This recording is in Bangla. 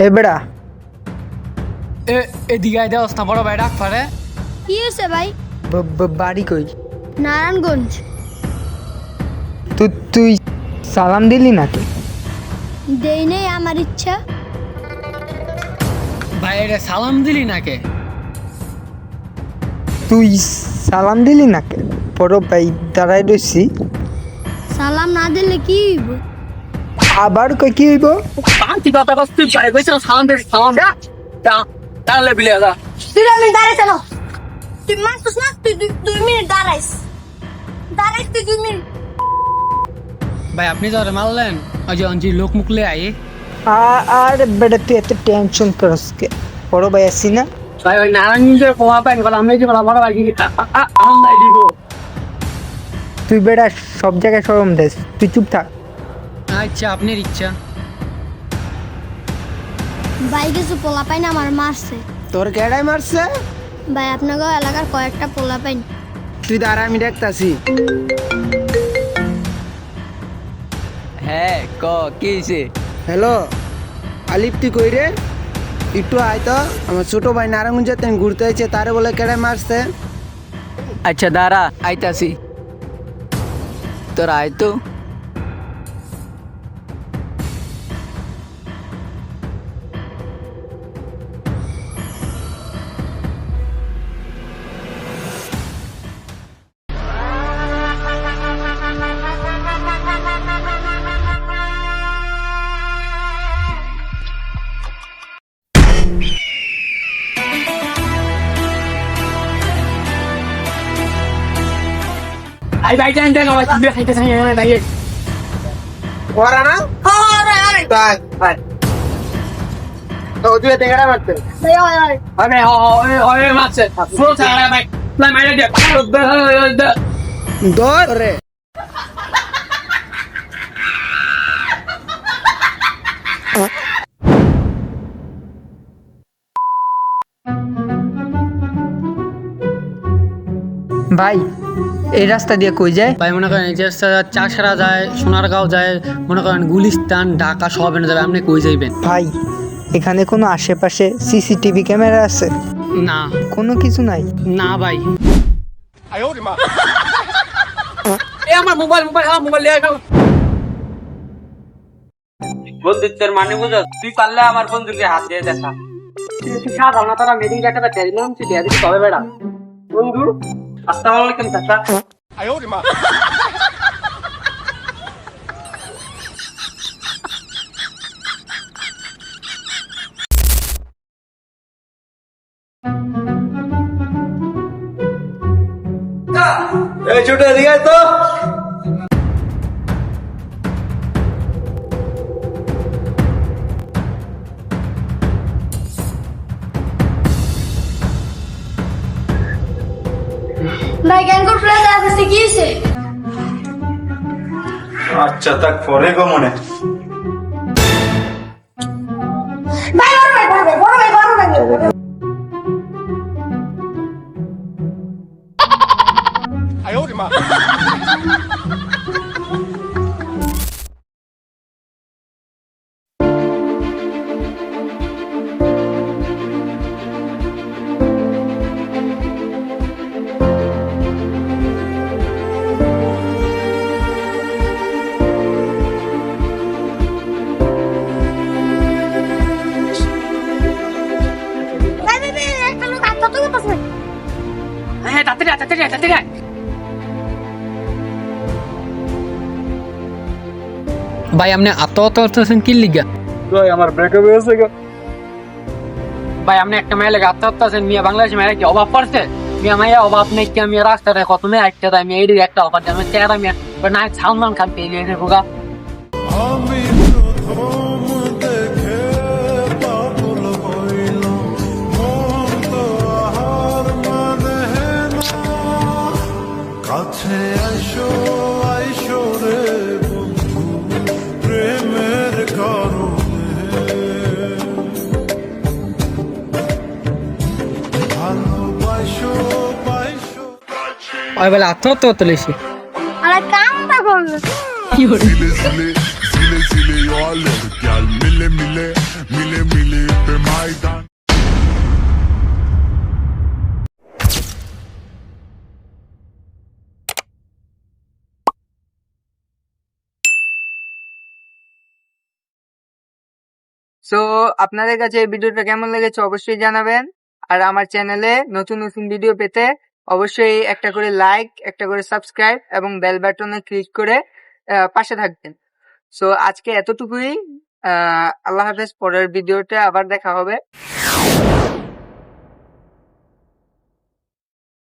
এ বেড়া। এ এদিকে আইতে অবস্থা বড় ভাই ডাক পারে কি হয়েছে ভাই? বাড়ি কই? নারায়ণগঞ্জ। তুই তুই সালাম দিলি নাকি? দেই নেই আমার ইচ্ছা। ভাই এটা সালাম দিলি নাকে? তুই সালাম দিলি নাকি? বড় ভাই দাঁড়াই রইছি। সালাম না দিলে কি হইব? আবার কই কি হইব? শান্তি কথা কস তুই সালাম দে সালাম দে। তাহলে বিলে যা। তুই আমি দাঁড়াই চলো। তুই মারছিস না? তুই দুই- মিনিট দাঁড়াইস। দাঁড়াইস তুই দুই মিনিট। ভাই আপনি যারে মারলেন। ওই যে অঞ্জি লোক মুখলে আই আ- আর বেড়া তুই এত টেনশন করস কে? বড় ভাই আসি না? ভাই ওই নারায়ণগঞ্জের পোয়া পাইন বলে আমি যে বড় ভাই কি আনন্দ দিব তুই বেড়া সব জায়গায় সরম দেস। তুই চুপ থাক। আচ্ছা আপনার ইচ্ছা। ভাই কিছু পোলা পাইন আমার মারছে। তোর কেডাই মারছে? ভাই আপনাকে এলাকার কয়েকটা পোলা পাইন তুই দাঁড়া আমি দেখতাছি। হ্যাঁ ক কি হয়েছে হ্যালো আলিফ তুই কই রে? একটু আয় তো আমার ছোট ভাই নারায়ণগঞ্জে তেন ঘুরতে হয়েছে তারে বলে কেডাই মারছে। আচ্ছা দাঁড়া আইতাছি। তোর আয় তো। ভাই জান দেন আমার বিয়ে খাইতে চাই না তাই ওরা না? তাই ভাই তো তুই এতে মারতে। ভাই ওই ওই ও ও ও মারছে। ফুল ছাড়া ভাই লাই মাইরে দে দর রে। ভাই এই রাস্তা দিয়ে কই যায়? ভাই মনে করেন এই যে চাষারা যায় সোনারগাঁও যায় মনে করেন গুলিস্তান ঢাকা সব এনে যাবে আপনি কই যাইবেন? ভাই এখানে কোনো আশেপাশে সিসিটিভি ক্যামেরা আছে? না। কোনো কিছু নাই? না ভাই। এ আমার মোবাইল মোবাইল আমার মোবাইল যাও বন্ধুত্বের মানে বুঝো তুই পারলে আমার বন্ধুকে হাত দিয়ে দেখা। তুই সাধারণ না তারা মেডিকেল একটা ব্যাটারি তুই দিয়ে দিবি তবে বেড়া। বন্ধু আসসালামু আলাইকুম চাচা এই ছোট এদিকে তো ভাই কেন করে ফ্রেন্ড আছে কি হয়েছে? আচ্ছা তাক পরে গো মনে। ভাই বড় ভাই বড় ভাই বড় ভাই বড় ভাই। ভাই তাড়াতাড়ি আয়, তাড়াতাড়ি আয়, তাড়াতাড়ি আয়। ভাই আপনি আত্মহত্যা করতেছেন কি লিগা? তুই আমার ব্রেকআপ হয়েছে গো। ভাই আপনি একটা মেয়ে লেগে আত্মহত্যা আছেন মিয়া বাংলাদেশ মেয়েরা কি অভাব পড়ছে মিয়া মাইয়া অভাব নেই কি আমি রাস্তাটা কত মেয়ে একটা দেয় আমি এইদিকে একটা অভাব আমি চেহারা মিয়া না সালমান খান পেয়ে গেছে পাইসো। ওই বলে আত্মহত্যা করতে লেছি আর কামটা করল eu alerg Iar সো আপনাদের কাছে এই ভিডিওটা কেমন লেগেছে অবশ্যই জানাবেন। আর আমার চ্যানেলে নতুন নতুন ভিডিও পেতে অবশ্যই একটা করে লাইক একটা করে সাবস্ক্রাইব এবং বেল বাটনে ক্লিক করে পাশে থাকবেন। সো আজকে এতটুকুই। আল্লাহ হাফেজ, পরের ভিডিওতে আবার দেখা হবে।